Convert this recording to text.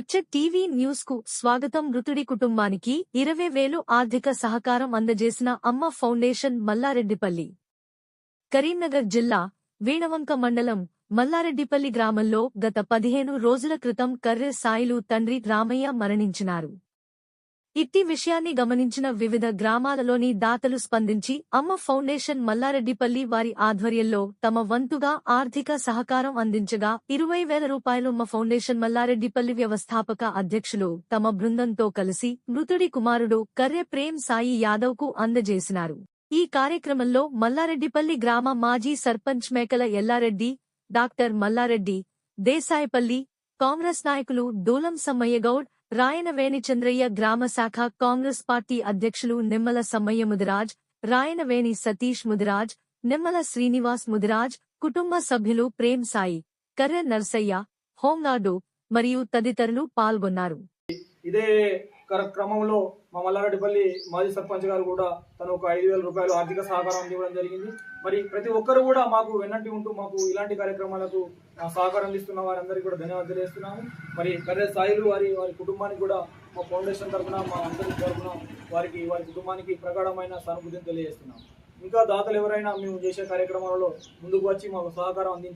గచ్చ టీవీ న్యూస్కు స్వాగతం మృతుడి కుటుంబానికి ఇరవై వేలు ఆర్థిక సహకారం అందజేసిన అమ్మ ఫౌండేషన్ మల్లారెడ్డిపల్లి. కరీంనగర్ జిల్లా వీణవంక మండలం మల్లారెడ్డిపల్లి గ్రామంలో గత పదిహేను రోజుల క్రితం కర్రె సాయిలు తండ్రి రామయ్య మరణించినారు. ఇట్టి విషయాన్ని గమనించిన వివిధ గ్రామాలలోని దాతలు స్పందించి అమ్మ ఫౌండేషన్ మల్లారెడ్డిపల్లి వారి ఆధ్వర్యంలో తమ వంతుగా ఆర్థిక సహకారం అందించగా ఇరవై వేల రూపాయలు అమ్మ ఫౌండేషన్ మల్లారెడ్డిపల్లి వ్యవస్థాపక అధ్యక్షులు తమ బృందంతో కలిసి మృతుడి కుమారుడు కర్రె ప్రేమ్ సాయి యాదవ్కు అందజేసినారు. ఈ కార్యక్రమంలో మల్లారెడ్డిపల్లి గ్రామ మాజీ సర్పంచ్ మేకల ఎల్లారెడ్డి డాక్టర్ మల్లారెడ్డి దేశాయపల్లి కాంగ్రెస్ నాయకులు దూలం సమ్మయ్యగౌడ్ రాయన వేణిచంద్రయ్య గ్రామ శాఖ కాంగ్రెస్ పార్టీ అధ్యక్షులు నిమ్మల సమ్మయ్య ముదిరాజ్ రాయనవేణి సతీష్ ముదిరాజ్ నిమ్మల శ్రీనివాస్ ముదిరాజ్ కుటుంబ సభ్యులు ప్రేమ్ సాయి కర్ర నర్సయ్య హోంగార్డు మరియు తదితరులు పాల్గొన్నారు. ఇదే క్రమంలో మా మల్లారెడ్డిపల్లి మాజీ సర్పంచ్ గారు కూడా తను ఒక ఐదు వేల రూపాయలు ఆర్థిక సహకారం అందివ్వడం జరిగింది. మరి ప్రతి ఒక్కరు కూడా మాకు వెన్నంటి ఉంటూ మాకు ఇలాంటి కార్యక్రమాలకు సహకారం అందిస్తున్న వారందరికీ కూడా ధన్యవాదాలు తెలియజేస్తున్నాము. మరి కర్రే సాయిలు వారి వారి కుటుంబానికి కూడా మా ఫౌండేషన్ తరఫున మా అందరి తరఫున వారికి వారి కుటుంబానికి ప్రగాఢమైన సానుభూతిని తెలియజేస్తున్నాము. ఇంకా దాతలు ఎవరైనా మేము చేసే కార్యక్రమాలలో ముందుకు వచ్చి మాకు సహకారం అందించారు